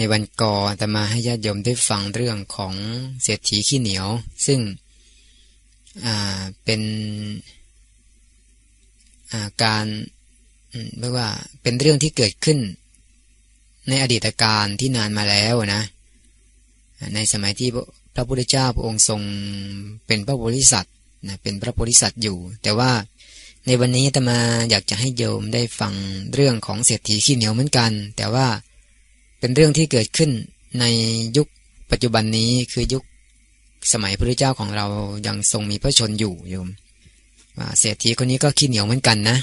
ในวันก่อนจะมาให้ญาติโยมได้ฟังเรื่องของเศรษฐีขี้เหนียว ซึ่งเป็นการเรียกว่าเป็นเรื่องที่เกิดขึ้น ในอดีตการที่นานมาแล้วนะ ในสมัยที่พระพุทธเจ้าพระองค์ทรงเป็นพระโพธิสัตว์นะเป็นพระโพธิสัตว์อยู่ แต่ว่าในวันนี้ตมาอยากจะให้โยมได้ฟังเรื่องของเศรษฐีขี้เหนียวเหมือนกัน แต่ว่า เป็นเรื่องที่เกิดขึ้นในยุคปัจจุบันนี้คือยุคสมัยพระเจ้าของเรายังทรงมีพระชนอยู่โยมเศรษฐีคนนี้ก็ขี้เหนียวเหมือนกันนะ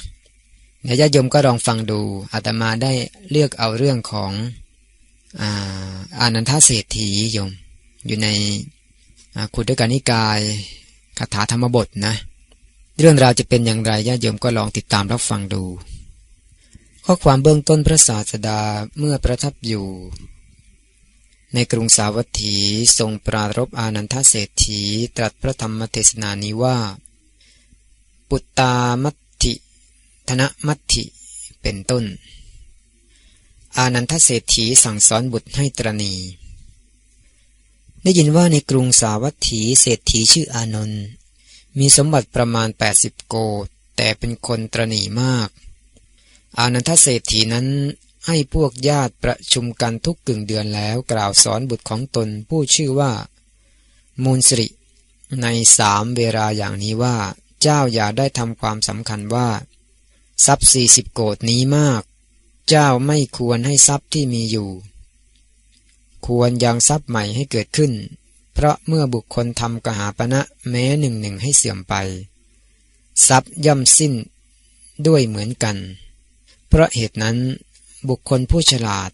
เดี๋ยญาติโยมก็ลองฟังดูอาตมาได้เลือกเอาเรื่องของอาอานันทเศรษฐีโยม อยู่ในขุดกานิกายคาถาธรรมบทนะ เรื่องราวจะเป็นอย่างไรญาติโยมก็ลองติดตามรับฟังดู ข้อความเบื้องต้นพระศาสดาเมื่อประทับอยู่ ในกรุงสาวัตถีทรงปรารบอานันทเศรษฐีตรัสพระธรรมเทศนานี้ว่า ปุตตามัตถิ ธนมัตถิเป็นต้น อานันทเศรษฐีสั่งสอนบุตรให้ตรณี ได้ยินว่าในกรุงสาวัตถีเศรษฐีชื่ออานนท์มีสมบัติประมาณ 80 โกแต่เป็นคนตรณีมาก อานันทเศรษฐีนั้นให้พวกญาติประชุมกันทุกกึ่งเดือนแล้วกล่าวสอนบุตรของตนผู้ชื่อว่า มูลสิริ ในสามเวลาอย่างนี้ว่า เจ้าอย่าได้ทำความสำคัญว่า ทรัพย์สี่สิบโกดนี้มาก เจ้าไม่ควรให้ทรัพย์ที่มีอยู่ ควรยังทรัพย์ใหม่ให้เกิดขึ้น เพราะเมื่อบุคคลทำกหาปณะแม้หนึ่งหนึ่งให้เสื่อมไป ทรัพย์ย่อมสิ้นด้วยเหมือนกัน เพราะเหตุนั้นบุคคลผู้ฉลาด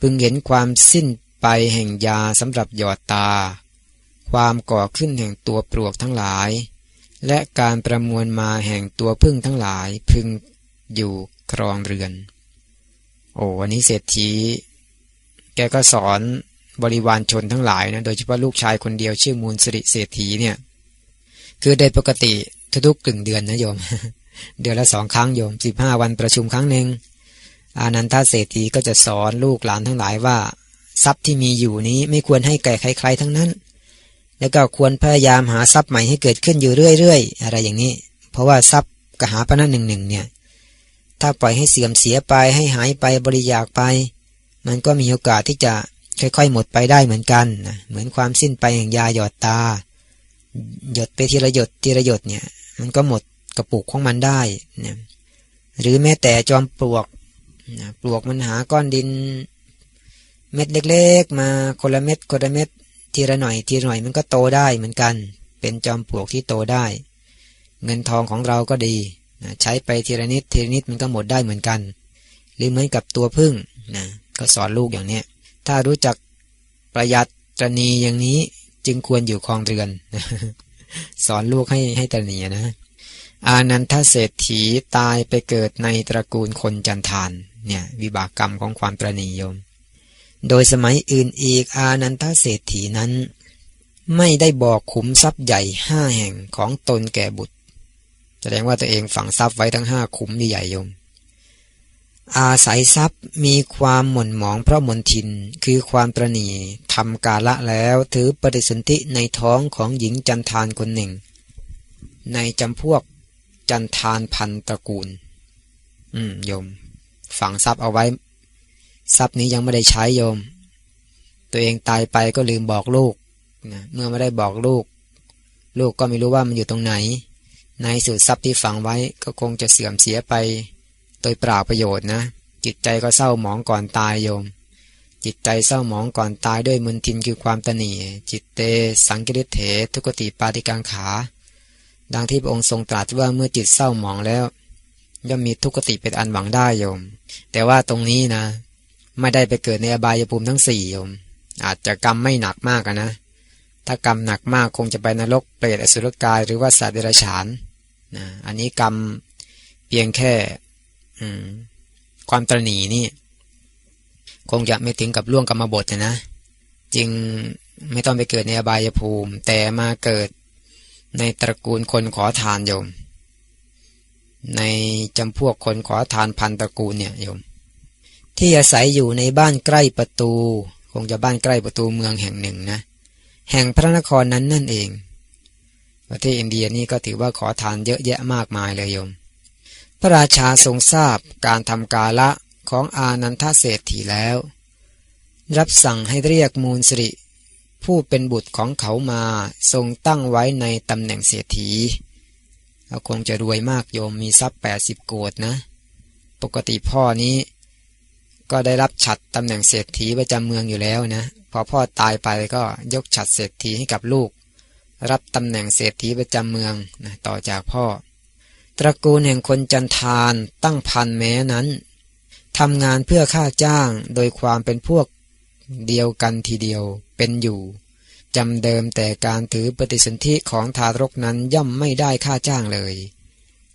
พึงเห็นความสิ้นไปแห่งยาสำหรับหยอดตา ความก่อขึ้นแห่งตัวปลวกทั้งหลาย และการประมวลมาแห่งตัวพึ่งทั้งหลายพึงอยู่ครองเรือน โอ้วันนี้เศรษฐี แกก็สอนบริวารชนทั้งหลายนะโดยเฉพาะลูกชายคนเดียวชื่อมูลสิริเศรษฐีเนี่ย คือโดยปกติทุกๆกึ่งเดือนนะโยม เดือนละสองครั้งโยมสิบห้าวันประชุมครั้งหนึ่งอานันทเศรษฐีก็จะสอนลูกหลานทั้งหลายว่า ทรัพย์ที่มีอยู่นี้ไม่ควรให้แก่ใคร ๆ ทั้งนั้น แล้วก็ควรพยายามหาทรัพย์ใหม่ให้เกิดขึ้นอยู่เรื่อยๆ อะไรอย่างนี้ เพราะว่าทรัพย์กหาปณะหนึ่งหนึ่งเนี่ย ถ้าปล่อยให้เสื่อมเสียไปให้หายไปบริจาคไป มันก็มีโอกาสที่จะค่อยๆ หมดไปได้เหมือนกันนะเหมือนความสิ้นไปแห่งยาหยอดตา หยดไปทีละหยดทีละหยดเนี่ย มันก็หมด กระปุกของมันได้นะหรือแม้แต่จอมปลวกนะปลวกมันหาก้อนดิน เม็ดเล็กๆ มาคนละเม็ดคนละเม็ดทีละหน่อยทีละหน่อยมันก็โตได้เหมือนกัน เป็นจอมปลวกที่โตได้ เงินทองของเราก็ดีนะใช้ไปทีละนิดทีละนิดมันก็หมดได้เหมือนกัน หรือเหมือนกับตัวพึ่งนะก็สอนลูกอย่างเนี้ยถ้ารู้จักประหยัดตรณีอย่างนี้จึงควรอยู่คลองเรือน สอนลูกให้ให้ตรณีนะ อานันทเศรษฐีตายไปเกิดในตระกูลคนจันทานเนี่ยวิบากกรรมของความตรณียม โดยสมัยอื่นอีกอานันทเศรษฐีนั้น ไม่ได้บอกขุมทรัพย์ใหญ่ห้าแห่งของตนแก่บุตร แสดงว่าตัวเองฝังทรัพย์ไว้ทั้งห้าขุมใหญ่ยม อาศัยทรัพย์มีความหม่นหมองเพราะมนทินคือความตรณีทำกาละแล้วถือปฏิสนธิในท้องของหญิงจันทานคนหนึ่ง ในจำพวก จันทานพันตระกูล อืมโยม ฝังทรัพย์เอาไว้ ทรัพย์นี้ยังไม่ได้ใช้โยม ตัวเองตายไปก็ลืมบอกลูกนะเมื่อไม่ได้บอกลูก ลูกก็ไม่รู้ว่ามันอยู่ตรงไหน ในสุดทรัพย์ที่ฝังไว้ก็คงจะเสื่อมเสียไป โดยเปล่าประโยชน์นะ จิตใจก็เศร้าหมองก่อนตายโยม จิตใจเศร้าหมองก่อนตายด้วยมนทินคือความตนีจิตเต สังกิริเถทุกติปาติกังขา ดังที่พระองค์ทรงตรัสว่าเมื่อจิตเศร้าหมองแล้ว ย่อมมีทุกขติเป็นอันหวังได้โยม แต่ว่าตรงนี้นะ ไม่ได้ไปเกิดในอบายภูมิทั้งสี่โยม อาจจะกรรมไม่หนักมากนะ ถ้ากรรมหนักมากคงจะไปนรกเปรตอสุรกายหรือว่าสัตว์เดรัจฉานนะอันนี้กรรมเพียงแค่ความตรณีนี่ คงจะไม่ถึงกับล่วงกรรมบทนะ จึงไม่ต้องไปเกิดในอบายภูมิ แต่มาเกิด ในตระกูลคนขอทานโยม ในจำพวกคนขอทานพันตระกูลเนี่ยโยม ที่อาศัยอยู่ในบ้านใกล้ประตู คงจะบ้านใกล้ประตูเมืองแห่งหนึ่งนะ แห่งพระนครนั้นนั่นเอง ประเทศอินเดียนี่ก็ถือว่าขอทานเยอะแยะมากมายเลยโยม พระราชาทรงทราบการทำกาละของอานันทเศรษฐีแล้ว รับสั่งให้เรียกมูลสิริ ผู้เป็นบุตรของเขามาทรงตั้งไว้ในตำแหน่งเศรษฐีเราคงจะรวยมากโยมมีทรัพย์แปดสิบโกดนะ ปกติพ่อนี้ ก็ได้รับฉัดตำแหน่งเศรษฐีประจำเมืองอยู่แล้วนะ พอพ่อตายไปก็ยกฉัดเศรษฐีให้กับลูก รับตำแหน่งเศรษฐีประจำเมืองนะต่อจากพ่อ ตระกูลแห่งคนจันทานตั้งพันแม้นั้นทำงานเพื่อค่าจ้างโดยความเป็นพวก เดียวกันทีเดียวเป็นอยู่จำเดิมแต่การถือปฏิสนธิของทารกนั้นย่อมไม่ได้ค่าจ้างเลย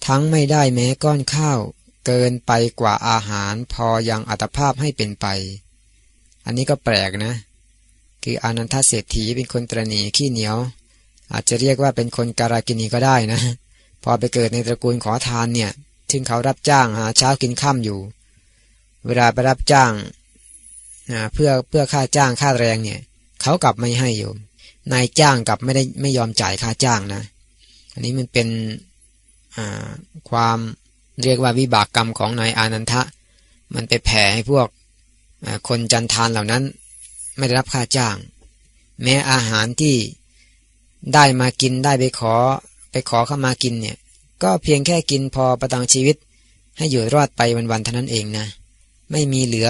ทั้งไม่ได้แม้ก้อนข้าว เกินไปกว่าอาหารพอยังอัตภาพให้เป็นไป อันนี้ก็แปลกนะ คืออนันทเศรษฐีเป็นคนตรณีขี้เหนียว อาจจะเรียกว่าเป็นคนการากินีก็ได้นะ พอไปเกิดในตระกูลขอทานเนี่ยซึ่งเขารับจ้างหาเช้ากินข้าอยู่ เวลาไปรับจ้าง เพื่อเพื่อค่าจ้างค่าแรงเนี่ยเขากลับไม่ให้โยมนายจ้างกลับไม่ได้ไม่ยอมจ่ายค่าจ้างนะ อันนี้มันเป็นความเรียกว่าวิบากกรรมของนายอานันทะ มันไปแผ่ให้พวกคนจันทานเหล่านั้น ไม่ได้รับค่าจ้าง แม้อาหารที่ได้มากินได้ไปขอไปขอเข้ามากินเนี่ย ก็เพียงแค่กินพอประทังชีวิต ให้อยู่รอดไปวันๆเท่านั้นเองนะ ไม่มีเหลือ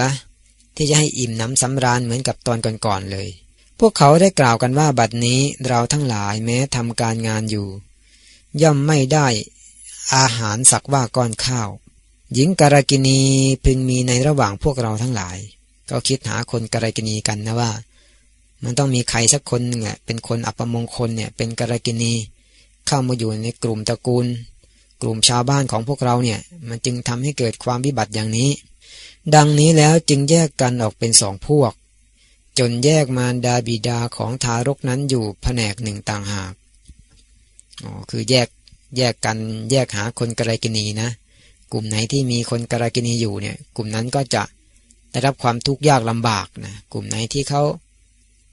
ที่จะให้อิ่มน้ำสำราญเหมือนกับตอนก่อนๆเลย พวกเขาได้กล่าวกันว่าบัดนี้เราทั้งหลายแม้ทำการงานอยู่ ย่อมไม่ได้อาหารสักว่าก้อนข้าว หญิงการกินีพึงมีในระหว่างพวกเราทั้งหลาย ก็คิดหาคนการกินีกันนะว่า มันต้องมีใครสักคนหนึ่งเป็นคนอัปมงคลเนี่ยเป็นการกินี เข้ามาอยู่ในกลุ่มตระกูล กลุ่มชาวบ้านของพวกเราเนี่ย มันจึงทำให้เกิดความวิบัติอย่างนี้ ดังนี้แล้วจึงแยกกันออกเป็นสองพวก จนแยกมารดาบิดาของทารกนั้นอยู่แผนกหนึ่งต่างหากอ๋อคือแยกแยกกันแยกหาคนกระไรกินีนะ กลุ่มไหนที่มีคนกระไรกินีอยู่เนี่ย กลุ่มนั้นก็จะได้รับความทุกข์ยากลำบากนะกลุ่มไหนที่เขา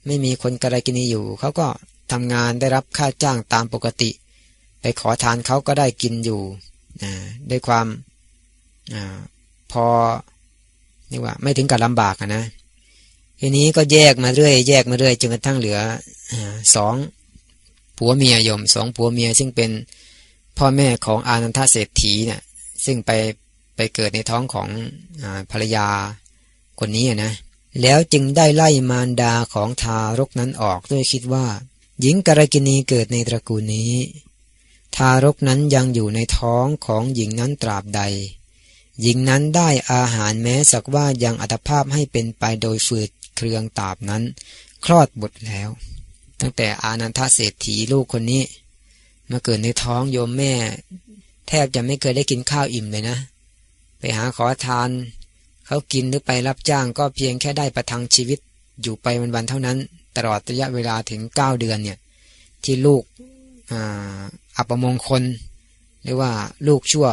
ไม่มีคนกระไรกินีอยู่เขาก็ทำงานได้รับค่าจ้างตามปกติ ไปขอทานเขาก็ได้กินอยู่นะด้วยความอพอ นี่ว่า ไม่ถึงกับลำบากนะทีนี้ก็แยกมาเรื่อย แยกมาเรื่อยจนกระทั่งเหลือสองผัวเมียยมสองผัวเมียซึ่งเป็นพ่อแม่ของอานันทเศรษฐีเนะี่ยซึ่งไปไปเกิดในท้องของอภรรยาคนนี้นะ แล้วจึงได้ไล่มารดาของทารกนั้นออกด้วยคิดว่า หญิงกรกินีเกิดในตระกูลนี้ ทารกนั้นยังอยู่ในท้องของหญิงนั้นตราบใด หญิงนั้นได้อาหารแม้สักว่ายังอัตภาพให้เป็นไปโดยฝืดเครืองตาบนั้น คลอดบุตรแล้ว ตั้งแต่อานันทเศรษฐีลูกคนนี้ มาเกิดในท้องโยมแม่ แทบจะไม่เคยได้กินข้าวอิ่มเลยนะ ไปหาขอทาน เขากินหรือไปรับจ้างก็เพียงแค่ได้ประทังชีวิตอยู่ไปวันๆเท่านั้น ตลอดระยะเวลาถึงเก้าเดือนเนี่ย ที่ลูกอัปมงคลหรือว่าลูกชั่ว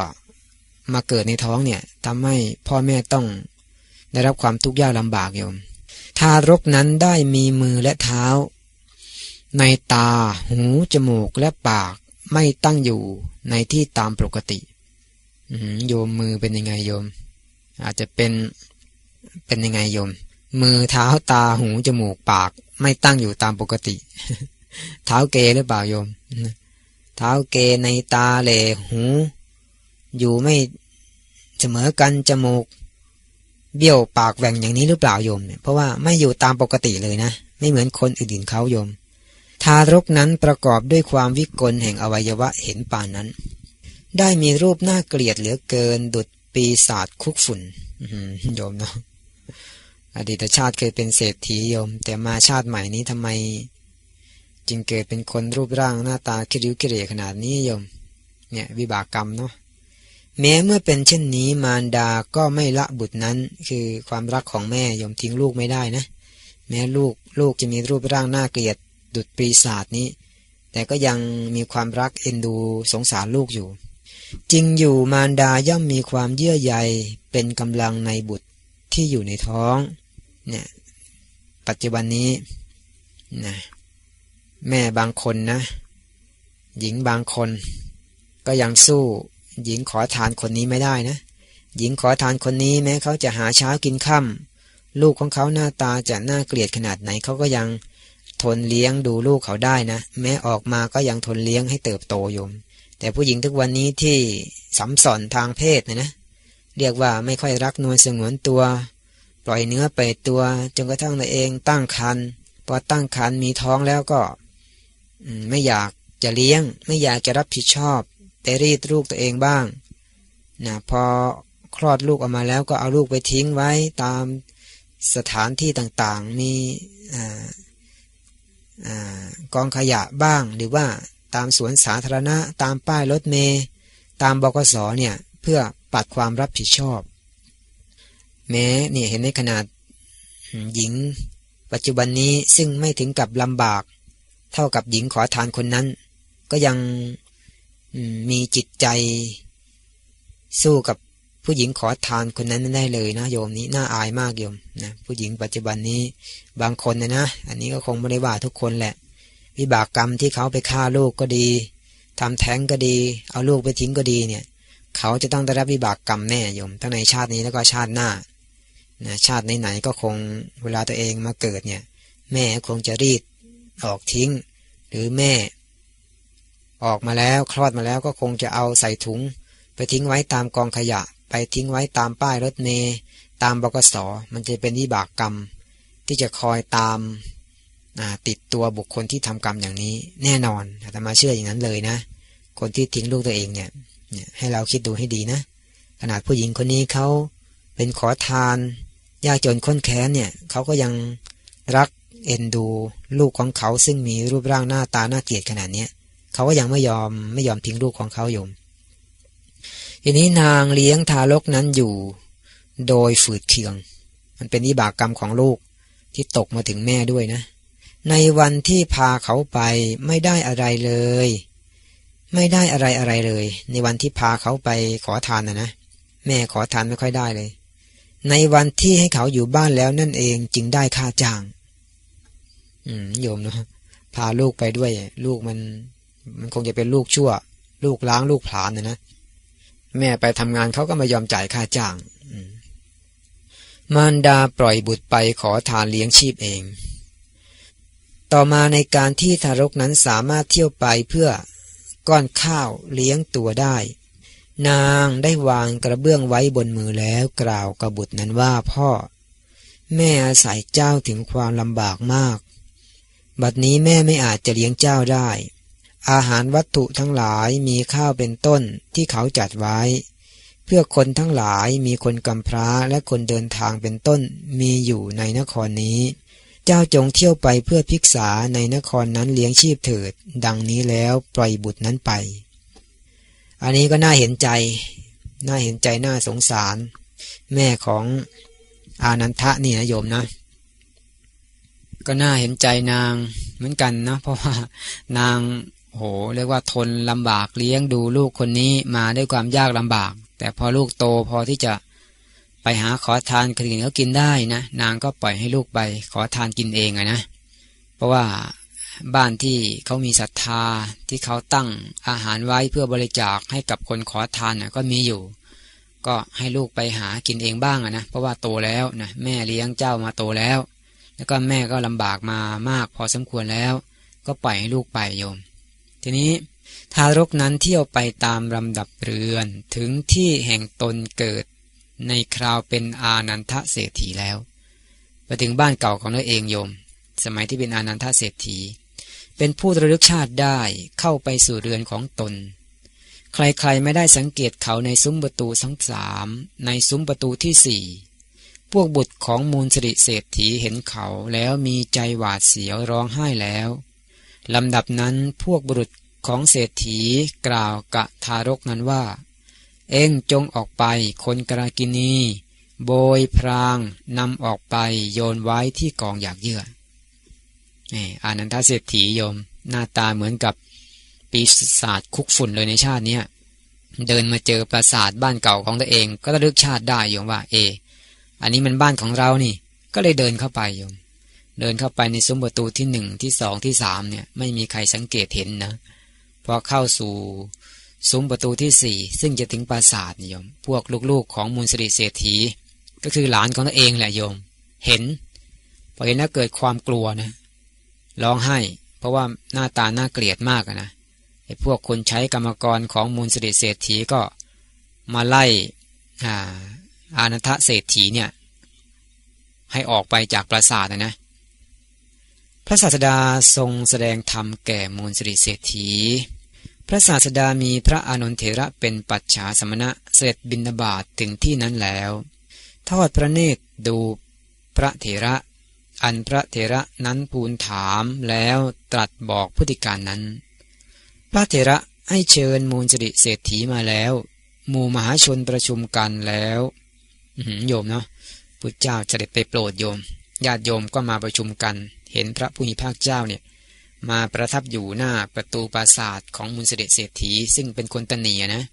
มาเกิดในท้องเนี่ยทำให้พ่อแม่ต้องได้รับความทุกข์ยากลำบากโยม ทารกนั้นได้มีมือและเท้า ในตา หู จมูกและปากไม่ตั้งอยู่ในที่ตามปกติโยมมือเป็นยังไงโยม อาจจะเป็นเป็นยังไงโยม มือเท้าตาหู จมูกปาก ไม่ตั้งอยู่ตามปกติ เท้าเกหรือเปล่าโยม เท้าเกในตาเหลหู อยู่ไม่ เสมอกันจมูก เบี้ยวปากแหว่งอย่างนี้หรือเปล่าโยมเนี่ยเพราะว่าไม่อยู่ตามปกติเลยนะ ไม่เหมือนคนอื่นๆเขาโยม ทารกนั้นประกอบด้วยความวิกลแห่งอวัยวะเห็นป่านนั้น ได้มีรูปน่าเกลียดเหลือเกินดุดปีศาจคุกฝุ่นโยมเนาะอดีตชาติเคยเป็นเศรษฐีโยม แต่มาชาติใหม่นี้ทำไม จึงเกิดเป็นคนรูปร่างหน้าตาคิริ้วคิเรขนาดนี้โยม เนี่ย วิบากกรรมเนาะ แม้เมื่อเป็นเช่นนี้มารดาก็ไม่ละบุตรนั้น คือความรักของแม่ยอมทิ้งลูกไม่ได้นะ แม้ลูกลูกจะมีรูปร่างน่าเกลียดดุดปีศาจนี้ แต่ก็ยังมีความรักเอ็นดูสงสารลูกอยู่ จริงอยู่มารดาย่อมมีความเยื่อใยเป็นกำลังในบุตรที่อยู่ในท้องเนี่ยปัจจุบันนี้นะแม่บางคนนะ หญิงบางคน ก็ยังสู้ หญิงขอทานคนนี้ไม่ได้นะ หญิงขอทานคนนี้แม้เขาจะหาเช้ากินค่ำลูกของเขาหน้าตาจะน่าเกลียดขนาดไหนเขาก็ยังทนเลี้ยงดูลูกเขาได้นะ แม้ออกมาก็ยังทนเลี้ยงให้เติบโตยมแต่ผู้หญิงทุกวันนี้ที่สัมสอนทางเพศนะนะเรียกว่าไม่ค่อยรักนวลสงวนตัว ปล่อยเนื้อไปตัวจนกระทั่งตัวเองตั้งครรภ์พอตั้งครรภ์มีท้องแล้วก็ไม่อยากจะเลี้ยง ไม่อยากจะรับผิดชอบ แต่รีดลูกตัวเองบ้างนะพอคลอดลูกออกมาแล้วก็เอาลูกไปทิ้งไว้ตามสถานที่ต่างๆ มีกองขยะบ้าง หรือว่าตามสวนสาธารณะ ตามป้ายรถเมย์ตามบกสเนี่ย เพื่อปัดความรับผิดชอบ แม้เนี่ยเห็นในขนาดหญิง ปัจจุบันนี้ซึ่งไม่ถึงกับลำบาก เท่ากับหญิงขอทานคนนั้น ก็ยัง มีจิตใจสู้กับผู้หญิงขอทานคนนั้นไม่ได้เลยนะโยมนี้น่าอายมากโยมนะผู้หญิงปัจจุบันนี้บางคนนะนะอันนี้ก็คงไม่ได้ว่าทุกคนแหละ วิบากกรรมที่เขาไปฆ่าลูกก็ดีทำแท้งก็ดี เอาลูกไปทิ้งก็ดีเนี่ย เขาจะต้องได้รับวิบากกรรมแน่โยมทั้งในชาตินี้แล้วก็ชาติหน้านะชาติไหนๆก็คงเวลาตัวเองมาเกิดเนี่ย แม่คงจะรีดออกทิ้ง หรือแม่ ออกมาแล้วคลอดมาแล้วก็คงจะเอาใส่ถุง ไปทิ้งไว้ตามกองขยะ ไปทิ้งไว้ตามป้ายรถเมย์ตามบกสมันจะเป็นวิบากกรรม ที่จะคอยตามติดตัวบุคคลที่ทำกรรมอย่างนี้ แน่นอนแต่มาเชื่ออย่างนั้นเลยนะ คนที่ทิ้งลูกตัวเองเนี่ยให้เราคิดดูให้ดีนะ ขนาดผู้หญิงคนนี้เขาเป็นขอทาน ยากจนค้นแค้นเนี่ยเขาก็ยังรักเอ็นดู ลูกของเขาซึ่งมีรูปร่างหน้าตาน่าเกลียดขนาดเนี้ย เขาก็ยังไม่ยอมไม่ยอมทิ้งลูกของเขาโยม ทีนี้นางเลี้ยงทารกนั้นอยู่ โดยฝืดเคือง มันเป็นวิบากกรรมของลูกที่ตกมาถึงแม่ด้วยนะ ในวันที่พาเขาไปไม่ได้อะไรเลย ไม่ได้อะไรอะไรเลย ในวันที่พาเขาไปขอทานนะนะแม่ขอทานไม่ค่อยได้เลย ในวันที่ให้เขาอยู่บ้านแล้วนั่นเองจึงได้ค่าจ้าง อืมโยมเนาะพาลูกไปด้วย ลูกมัน มันคงจะเป็นลูกชั่ว ลูกล้างลูกผลาญนะนะแม่ไปทำงานเขาก็ไม่ยอมจ่ายค่าจ้างมารดาปล่อยบุตรไปขอทานเลี้ยงชีพเอง ต่อมาในการที่ทารกนั้นสามารถเที่ยวไปเพื่อก้อนข้าวเลี้ยงตัวได้ นางได้วางกระเบื้องไว้บนมือแล้วกล่าวกับบุตรนั้นว่าพ่อ แม่อาศัยเจ้าถึงความลำบากมาก บัดนี้แม่ไม่อาจจะเลี้ยงเจ้าได้ อาหารวัตถุทั้งหลายมีข้าวเป็นต้นที่เขาจัดไว้ เพื่อคนทั้งหลายมีคนกำพร้าและคนเดินทางเป็นต้นมีอยู่ในนครนี้ เจ้าจงเที่ยวไปเพื่อพิกษาในนครนั้นเลี้ยงชีพเถิด ดังนี้แล้วปล่อยบุตรนั้นไป อันนี้ก็น่าเห็นใจ น่าเห็นใจน่าสงสาร แม่ของอานันทะนี่นะโยมนะก็น่าเห็นใจนางเหมือนกันนะ เพราะว่านาง โหเรียกว่าทนลำบากเลี้ยงดูลูกคนนี้มาด้วยความยากลำบาก แต่พอลูกโตพอที่จะไปหาขอทานคนอื่นเขากินได้นะ นางก็ปล่อยให้ลูกไปขอทานกินเองอะนะ เพราะว่าบ้านที่เขามีศรัทธาที่เขาตั้งอาหารไว้เพื่อบริจาคให้กับคนขอทานนะก็มีอยู่ ก็ให้ลูกไปหากินเองบ้างนะเพราะว่าโตแล้วนะแม่เลี้ยงเจ้ามาโตแล้ว แล้วก็แม่ก็ลำบากมามากพอสมควรแล้ว ก็ปล่อยให้ลูกไปโยม ทีนี้ทารกนั้นเที่ยวไปตามลำดับเรือนถึงที่แห่งตนเกิดในคราวเป็นอานันทเศรษฐีแล้วไปถึงบ้านเก่าของตัวเองโยม สมัยที่เป็นอานันทเศรษฐี เป็นผู้ระลึกชาติได้เข้าไปสู่เรือนของตน ใครๆไม่ได้สังเกตเขาในซุ้มประตูทั้งสามในซุ้มประตูที่สี่พวกบุตรของมูลสิริเศรษฐีเห็นเขาแล้วมีใจหวาดเสียวร้องไห้แล้ว ลำดับนั้นพวกบุรุษของเศรษฐีกล่าวกะทารกนั้นว่า เอ็งจงออกไปคนกรากินี โบยพรางนำออกไปโยนไว้ที่กองอยากเยื่อนี่อานันทเศรษฐีโยม หน้าตาเหมือนกับปีศาจคุกฝุ่นเลยในชาตินี้เดินมาเจอปราสาทบ้านเก่าของตัวเอง ก็ระลึกชาติได้โยมว่า เอ อันนี้มันบ้านของเรานี่ ก็เลยเดินเข้าไปโยม เดินเข้าไปในซุ้มประตูที่หนึ่งที่สองที่สามเนี่ยไม่มีใครสังเกตเห็นนะพอเข้าสู่ซุ้มประตูที่สี่ซึ่งจะถึงปราสาทโยม พวกลูกๆของมูลสิริเศรษฐี ก็คือหลานของตัวเองแหละโยม เห็นพอเห็นแล้วเกิดความกลัวนะร้องไห้ เพราะว่าหน้าตาน่าเกลียดมากนะไอ้พวกคนใช้กรรมกรของมูลสิริเศรษฐีก็มาไล่อาอานัทเศรษฐีเนี่ยให้ออกไปจากปราสาทนะนะ พระศาสดาทรงแสดงธรรมแก่มูลสิริเศรษฐี พระศาสดามีพระอานนทเถระเป็นปัจฉาสมณะเสด็จบินบาตถึงที่นั้นแล้ว ทอดพระเนตรดูพระเถระ อันพระเถระนั้นปูนถามแล้วตรัสบอกพฤติการนั้น พระเถระให้เชิญมูลสิริเศรษฐีมาแล้วหมู่มหาชนประชุมกันแล้วโยมเนาะพุทธเจ้าเสด็จไปโปรดโยม ญาติโยมก็มาประชุมกัน เห็นพระผู้มีภาคเจ้าเนี่ยมาประทับอยู่หน้าประตูปราสาทของมูลเสด็จเศรษฐีซึ่งเป็นคนตนีนะ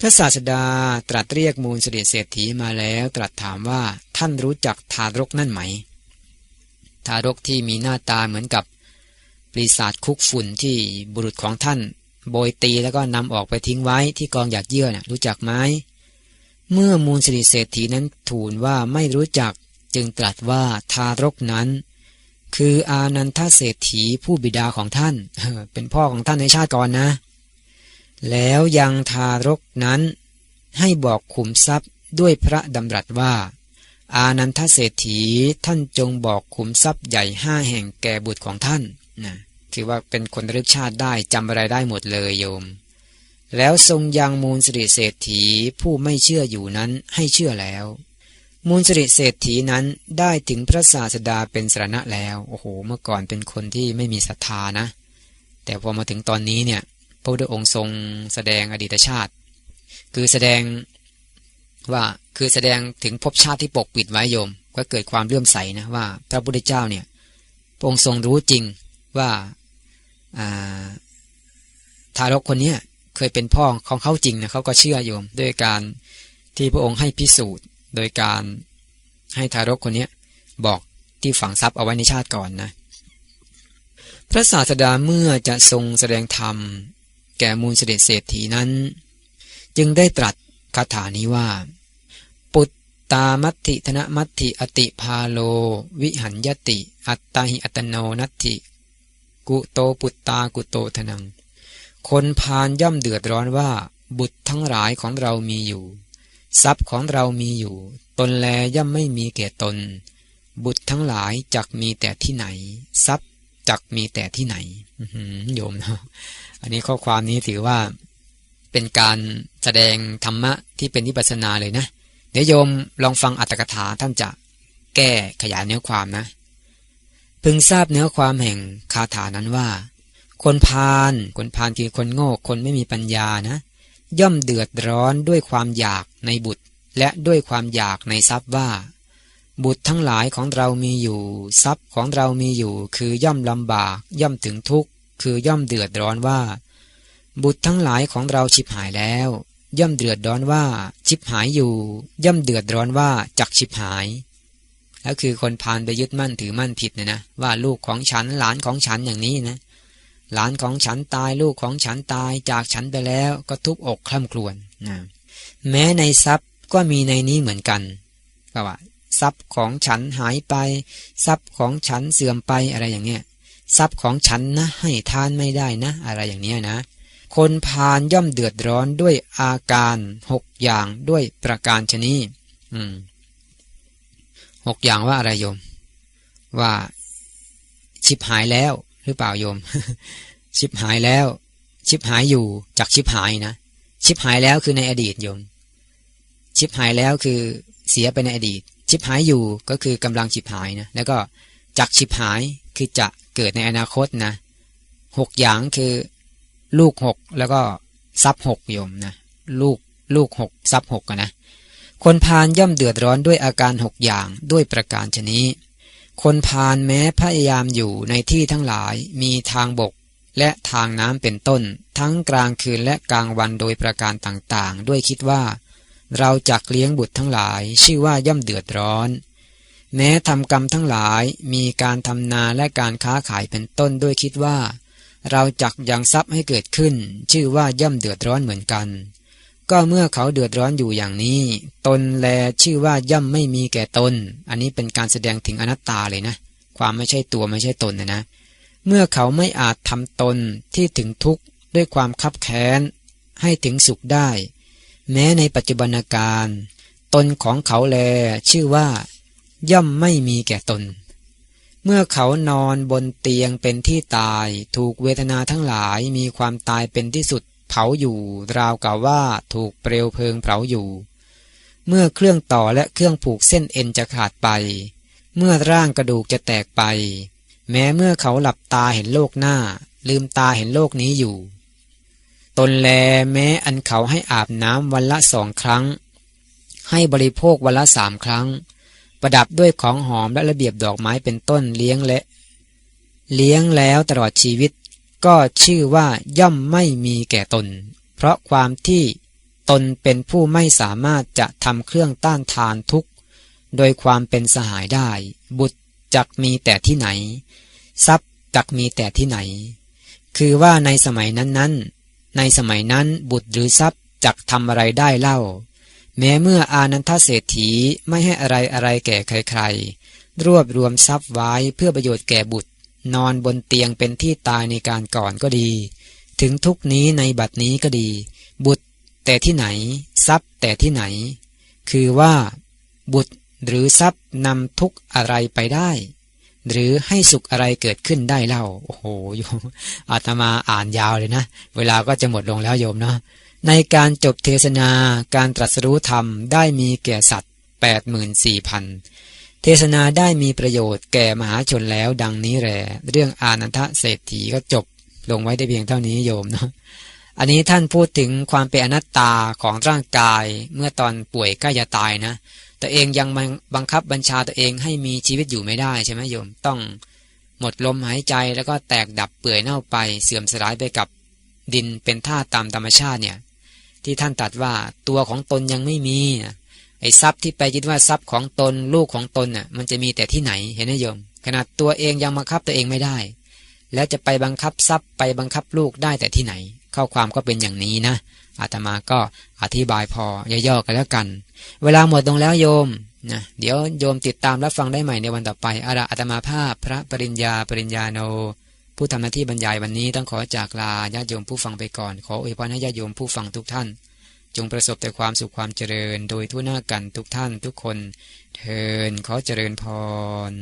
พระศาสดาตรัสเรียกมูลเสด็จเศรษฐีมาแล้วตรัสถามว่าท่านรู้จักทารกนั่นไหม ทารกที่มีหน้าตาเหมือนกับปีศาจคุกฝุ่นที่บุรุษของท่าน โบยตีแล้วก็นำออกไปทิ้งไว้ที่กองหยากเยื่อนะ่ะรู้จักไหมเมื่อมูลสิริเศรษฐีนั้นทูลว่าไม่รู้จักจึงตรัสว่าทารกนั้น คืออานันทเศรษฐีผู้บิดาของท่าน เป็นพ่อของท่านในชาติก่อนนะ แล้วยังทารกนั้นให้บอกขุมทรัพย์ด้วยพระดำรัสว่า อานันทเศรษฐีท่านจงบอกขุมทรัพย์ใหญ่ห้าแห่งแก่บุตรของท่านนะถือว่าเป็นคนรึกชาติได้จำอะไรได้หมดเลยโยม แล้วทรงยังมูลสิริเศรษฐีผู้ไม่เชื่ออยู่นั้นให้เชื่อแล้ว มูลสิริเศรษฐีนั้นได้ถึงพระศาสดาเป็นสรณะแล้ว โอ้โห เมื่อก่อนเป็นคนที่ไม่มีศรัทธานะ แต่พอมาถึงตอนนี้เนี่ยพระพุทธองค์ทรงแสดงอดีตชาติ คือแสดงว่าคือแสดงถึงภพชาติที่ปกปิดไว้โยม ก็เกิดความเลื่อมใสนะว่า พระพุทธเจ้าเนี่ยพระองค์ทรงรู้จริงว่าทารกคนนี้เคยเป็นพ่อของเขาจริงนะเขาก็เชื่อโยม ด้วยการที่พระองค์ให้พิสูจน์ โดยการให้ทารกคนนี้บอกที่ฝังทรัพย์เอาไว้ในชาติก่อนนะ พระศาสดาเมื่อจะทรงแสดงธรรม แก่มูลเสด็จเศรษฐีนั้น จึงได้ตรัสคาถานี้ว่า ปุตตามัตติธนมัตติอติพาโล วิหันยติ อัตตาหิอัตโนนัตติกุโตปุตตากุโตทนัง คนพานย่อมเดือดร้อนว่า บุตรทั้งหลายของเรามีอยู่ ทรัพย์ของเรามีอยู่ ตนแลย่อมไม่มีแก่ตน บุตรทั้งหลายจักมีแต่ที่ไหน ทรัพย์จักมีแต่ที่ไหนโยมนะอันนี้ข้อความนี้ถือว่า เป็นการแสดงธรรมะที่เป็นวิปัสนาเลยนะเดี๋ยวโยมลองฟังอัตถกถาท่านจะแก้ขยายเนื้อความนะ พึงทราบเนื้อความแห่งคาถานั้นว่า คนพาลคนพาลคือคนโง่คนไม่มีปัญญานะ ย่อมเดือดร้อนด้วยความอยากในบุตร และด้วยความอยากในทรัพย์ว่า บุตรทั้งหลายของเรามีอยู่ ทรัพย์ของเรามีอยู่ คือย่อมลำบาก ย่อมถึงทุกข์ คือย่อมเดือดร้อนว่า บุตรทั้งหลายของเราชิบหายแล้ว ย่อมเดือดร้อนว่า ชิบหายอยู่ ย่อมเดือดร้อนว่าจักชิบหายแล้วคือคนพานไปยึดมั่นถือมั่นผิดเนะนะว่าลูกของฉันหลานของฉันอย่างนี้นะ หลานของฉันตายลูกของฉันตายจากฉันไปแล้วก็ทุบอกคล่ำครวญนะแม้ในทรัพย์ก็มีในนี้เหมือนกันก็ว่าทรัพย์ของฉันหายไป ทรัพย์ของฉันเสื่อมไปอะไรอย่างเนี้ยทรัพย์ของฉันนะให้ทานไม่ได้นะ อะไรอย่างเนี้ยนะ คนพานย่อมเดือดร้อนด้วยอาการหกอย่างด้วยประการชนีอืมหกอย่างว่าอะไรโยม ว่าชิบหายแล้ว หรือเปล่าโยม ชิบหายแล้ว ชิบหายอยู่จากชิบหายนะ ชิบหายแล้วคือในอดีตโยม ชิบหายแล้วคือเสียไปในอดีต ชิบหายอยู่ก็คือกำลังชิบหายนะ แล้วก็จากชิบหายคือจะเกิดในอนาคตนะหกอย่างคือลูกหกแล้วก็ทรัพย์หกโยมนะลูกลูกหกทรัพย์หกนะ คนพาลย่อมเดือดร้อนด้วยอาการหกอย่างด้วยประการชนี้ คนพาลแม้พยายามอยู่ในที่ทั้งหลายมีทางบกและทางน้ำเป็นต้น ทั้งกลางคืนและกลางวันโดยประการต่างๆ ด้วยคิดว่า เราจักเลี้ยงบุตรทั้งหลาย ชื่อว่าย่อมเดือดร้อน แม้ทำกรรมทั้งหลายมีการทำนาและการค้าขายเป็นต้นด้วยคิดว่า เราจักยังทรัพย์ให้เกิดขึ้น ชื่อว่าย่อมเดือดร้อนเหมือนกัน ก็เมื่อเขาเดือดร้อนอยู่อย่างนี้ ตนแลชื่อว่าย่อมไม่มีแก่ตน อันนี้เป็นการแสดงถึงอนัตตาเลยนะ ความไม่ใช่ตัวไม่ใช่ตนนะนะ เมื่อเขาไม่อาจทำตนที่ถึงทุกข์ด้วยความคับแค้น ให้ถึงสุขได้ แม้ในปัจจุบันการ ตนของเขาแลชื่อว่า ย่อมไม่มีแก่ตน เมื่อเขานอนบนเตียงเป็นที่ตาย ถูกเวทนาทั้งหลายมีความตายเป็นที่สุด เผาอยู่ ราวกับว่าถูกเปลวเพลิงเผาอยู่ เมื่อเครื่องต่อและเครื่องผูกเส้นเอ็นจะขาดไป เมื่อร่างกระดูกจะแตกไป แม้เมื่อเขาหลับตาเห็นโลกหน้า ลืมตาเห็นโลกนี้อยู่ ตนแลแม้อันเขาให้อาบน้ำวันละสองครั้ง ให้บริโภควันละสามครั้ง ประดับด้วยของหอมและระเบียบดอกไม้เป็นต้นเลี้ยงและเลี้ยงแล้วตลอดชีวิต ก็ชื่อว่าย่อมไม่มีแก่ตน เพราะความที่ตนเป็นผู้ไม่สามารถจะทำเครื่องต้านทานทุกข์ โดยความเป็นสหายได้ บุตรจักมีแต่ที่ไหน ทรัพย์จักมีแต่ที่ไหน คือว่าในสมัยนั้นๆ ในสมัยนั้นบุตรหรือทรัพย์จักทำอะไรได้เล่า แม้เมื่ออานันทเศรษฐีไม่ให้อะไรอะไรแก่ใครๆรวบรวมทรัพย์ไว้เพื่อประโยชน์แก่บุตร นอนบนเตียงเป็นที่ตายในการก่อนก็ดี ถึงทุกนี้ในบัดนี้ก็ดี บุตรแต่ที่ไหน ทรัพย์แต่ที่ไหน คือว่า บุตรหรือทรัพย์นำทุกอะไรไปได้ หรือให้สุขอะไรเกิดขึ้นได้เล่า โอ้โหโยมอาตมาอ่านยาวเลยนะ เวลาก็จะหมดลงแล้วโยมเนาะในการจบเทศนาการตรัสรู้ธรรมได้มีแก่สัตว์แปดหมื่นสี่พัน เทศนาได้มีประโยชน์แก่มหาชนแล้วดังนี้แหลเรื่องอานันทเศรษฐีก็จบลงไว้ได้เพียงเท่านี้โยมเนาะอันนี้ท่านพูดถึงความเป็นอนัตตาของร่างกายเมื่อตอนป่วยใกล้จะตายนะตัวเองยังบังคับบัญชาตัวเองให้มีชีวิตอยู่ไม่ได้ใช่ไหมโยมต้องหมดลมหายใจแล้วก็แตกดับเปื่อยเน่าไปเสื่อมสลายไปกับดินเป็นธาตุตามธรรมชาติเนี่ย ที่ท่านตัดว่าตัวของตนยังไม่มี ไอ้ทรัพย์ที่ไปคิดว่าทรัพย์ของตนลูกของตนน่ะมันจะมีแต่ที่ไหนเห็นไหมโยม ขนาดตัวเองยังบังคับตัวเองไม่ได้ แล้วจะไปบังคับทรัพย์ไปบังคับลูกได้แต่ที่ไหน ข้อความก็เป็นอย่างนี้นะอาตมาก็อธิบายพอย่อๆกันแล้วกัน เวลาหมดลงแล้วโยมนะเดี๋ยวโยมติดตามรับฟังได้ใหม่ในวันต่อไปอาระอาตมาภาพพระปริญญาปริญญาโน ผู้ทำหน้าที่บรรยายวันนี้ต้องขอจากลาญาติโยมผู้ฟังไปก่อน ขออวยพรให้ญาติโยมผู้ฟังทุกท่าน จงประสบแต่ความสุขความเจริญโดยทั่วหน้ากันทุกท่านทุกคน เทินขอเจริญพร